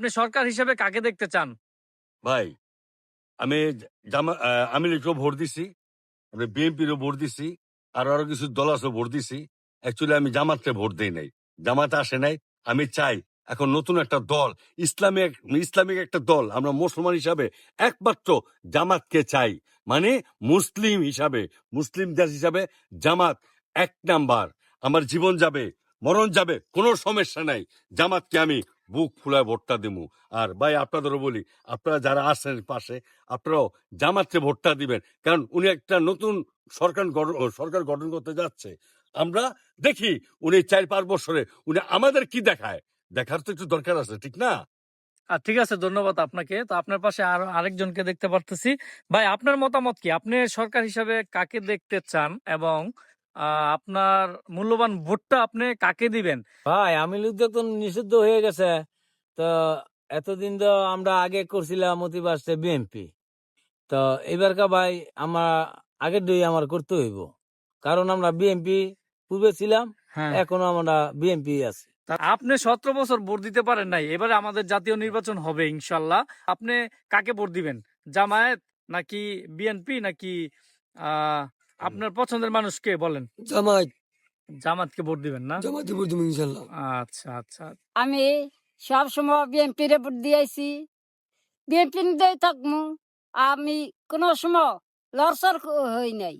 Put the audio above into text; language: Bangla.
আপনি সরকার হিসেবে কাকে দেখতে চান? ভাই, আমি আমি লীগকেও ভোট দিছি, আমি বিএনপিরও ভোট দিছি, আর আরও কিছু দল আছে ভোট দিছি। অ্যাকচুয়ালি আমি জামাতকে ভোট দিই নাই। জামাতে আসে নাই। আমি চাই এখন নতুন একটা দল ইসলামিক ইসলামিক একটা দল, আমরা মুসলমান হিসাবে একমাত্র জামাতকে চাই। মানে মুসলিম হিসাবে, মুসলিম দেশ হিসাবে জামাত এক নাম্বার। আমার জীবন যাবে, মরণ যাবে, কোনো সমস্যা নাই। জামাতকে আমি বুক ফুলায় ভোটটা দেবো আর ভাই, আপনাদেরও বলি, আপনারা যারা আছেন পাশে, আপনারাও জামাতকে ভোটটা দিবেন। কারণ উনি একটা নতুন সরকার গঠন সরকার গঠন করতে যাচ্ছে। আমরা দেখি উনি চার, পাঁচ বছরে উনি আমাদের কি দেখায়? দেখার তো একটু দরকার আছে, ঠিক না? আর ঠিক আছে, ধন্যবাদ আপনাকে। তো আপনার পাশে আরও আরেকজনকে দেখতে পারতেছি। ভাই, আপনার মতামত কি? আপনি সরকার হিসাবে কাকে দেখতে চান? এবং আপনার মূল্যবান ভোটটা আপনি কাকে দিবেন? ভাই আমি তো তো নিষিদ্ধ হয়ে গেছে। তো এতদিন তো আমরা আগে করছিলাম অতিবাসে বিএনপি। তো এবারকা ভাই আমার আগের দুই আমার করতে হইব। কারণ আমরা বিএনপি পূর্বে ছিলাম হ্যাঁ। এখনও আমরা বিএনপি আছি। আপনি সতেরো বছর ভোট দিতে পারেন নাই এবারে আমাদের জাতীয় নির্বাচন হবে ইনশাল্লাহ। আপনি কাকে ভোট দিবেন? জামায়াত নাকি বিএনপি নাকি আহ, আপনার পছন্দের মানুষকে বলেন? জামাত। জামাতকে ভোট দিবেন না? জামাতে দিবেন ইনশাল্লাহ। আচ্ছা আচ্ছা। আমি সব সময় বিএনপি রে ভোট দিয়েছি। বিএনপি দিয়ে থাকব আমি কোনো সময় লড়সর হই নাই।